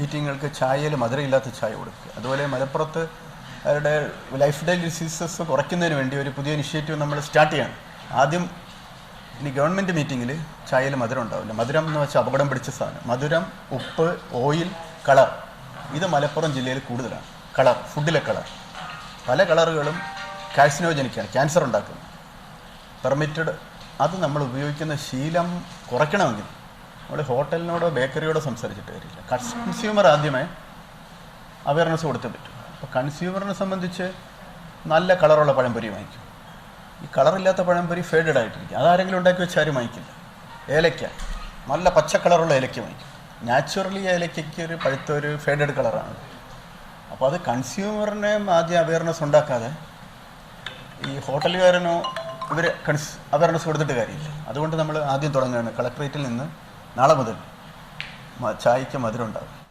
മീറ്റിങ്ങുകൾക്ക് ചായയിൽ മധുരമില്ലാത്ത ചായ കൊടുക്കുക. അതുപോലെ മലപ്പുറത്ത് അവരുടെ ലൈഫ് സ്റ്റൈൽ ഡിസീസസ് കുറയ്ക്കുന്നതിന് വേണ്ടി ഒരു പുതിയ ഇനിഷ്യേറ്റീവ് നമ്മൾ സ്റ്റാർട്ട് ചെയ്യണം. ആദ്യം ഇനി ഗവൺമെന്റ് മീറ്റിങ്ങിൽ ചായയിൽ മധുരം ഉണ്ടാവില്ല. മധുരം എന്ന് വെച്ചാൽ അപകടം പിടിച്ച സാധനം. മധുരം ഉപ്പ് ഓയിൽ കളർ ഇത് മലപ്പുറം ജില്ലയിൽ കൂടുതലാണ്. കളർ ഫുഡിലെ കളർ പല കളറുകളും കാഴ്സിനോജനിക്കാണ് ക്യാൻസർ ഉണ്ടാക്കുന്നത് പെർമിറ്റഡ് അത് നമ്മൾ ഉപയോഗിക്കുന്ന ശീലം കുറയ്ക്കണമെങ്കിൽ നമ്മൾ ഹോട്ടലിനോടോ ബേക്കറിയോടോ സംസാരിച്ചിട്ട് കാര്യമില്ല. കൺസ്യൂമർ ആദ്യമേ അവയർനെസ് കൊടുത്തേ പറ്റും. അപ്പോൾ കൺസ്യൂമറിനെ സംബന്ധിച്ച് നല്ല കളറുള്ള പഴംപൊരി വാങ്ങിക്കും. ഈ കളറില്ലാത്ത പഴംപൊരി ഫേഡഡ് ആയിട്ടിരിക്കും. അതാരെങ്കിലും ഉണ്ടാക്കി വെച്ചാൽ ആരും വാങ്ങിക്കില്ല. ഏലയ്ക്ക നല്ല പച്ച കളറുള്ള ഏലയ്ക്ക വാങ്ങിക്കും. നാച്ചുറലി ഏലയ്ക്കയ്ക്ക് ഒരു പഴുത്ത ഒരു ഫേഡഡ് കളറാണ്. അപ്പോൾ അത് കൺസ്യൂമറിനെ ആദ്യം അവയർനെസ് ഉണ്ടാക്കാതെ ഈ ഹോട്ടലുകാരനോ ഇവർ കൺസ് അവയർനെസ് കൊടുത്തിട്ട് കാര്യമില്ല. അതുകൊണ്ട് നമ്മൾ ആദ്യം തുടങ്ങുകയാണ്. കളക്ട്രേറ്റിൽ നിന്ന് നാളെ മുതൽ ചായക്ക് മധുരം ഉണ്ടാകും